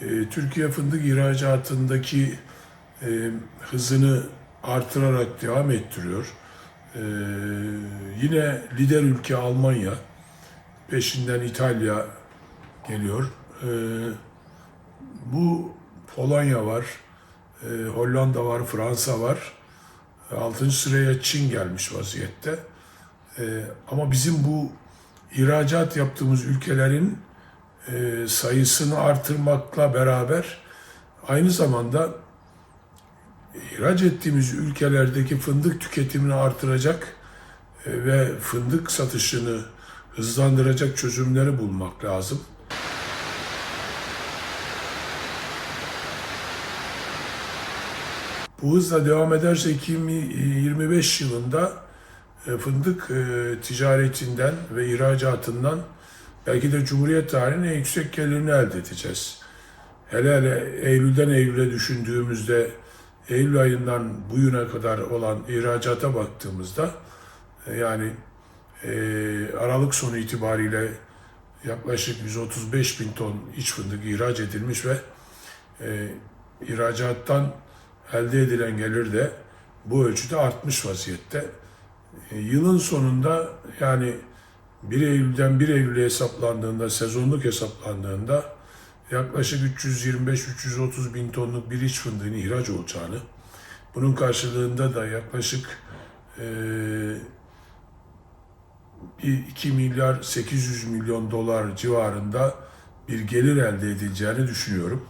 e, Türkiye fındık ihracatındaki e, hızını artırarak devam ettiriyor. E, yine lider ülke Almanya, peşinden İtalya geliyor. E, bu Polonya var, e, Hollanda var, Fransa var. Altıncı sıraya Çin gelmiş vaziyette. Ama bizim bu ihracat yaptığımız ülkelerin e, sayısını artırmakla beraber aynı zamanda ihraç ettiğimiz ülkelerdeki fındık tüketimini artıracak e, ve fındık satışını hızlandıracak çözümleri bulmak lazım. Bu hızla devam ederse 2025 yılında e, fındık ticaretinden ve ihracatından belki de Cumhuriyet tarihinin en yüksek gelirini elde edeceğiz. Hele hele Eylül'den Eylül'e düşündüğümüzde Eylül ayından bu yıla kadar olan ihracata baktığımızda e, yani e, Aralık sonu itibariyle yaklaşık 135 bin ton iç fındık ihraç edilmiş ve e, ihracattan elde edilen gelir de bu ölçüde artmış vaziyette. E, yılın sonunda yani 1 Eylül'den 1 Eylül'e hesaplandığında, sezonluk hesaplandığında yaklaşık 325-330 bin tonluk bir iç fındığın ihraç olacağını, bunun karşılığında da yaklaşık e, bir 2 milyar 800 milyon dolar civarında bir gelir elde edileceğini düşünüyorum.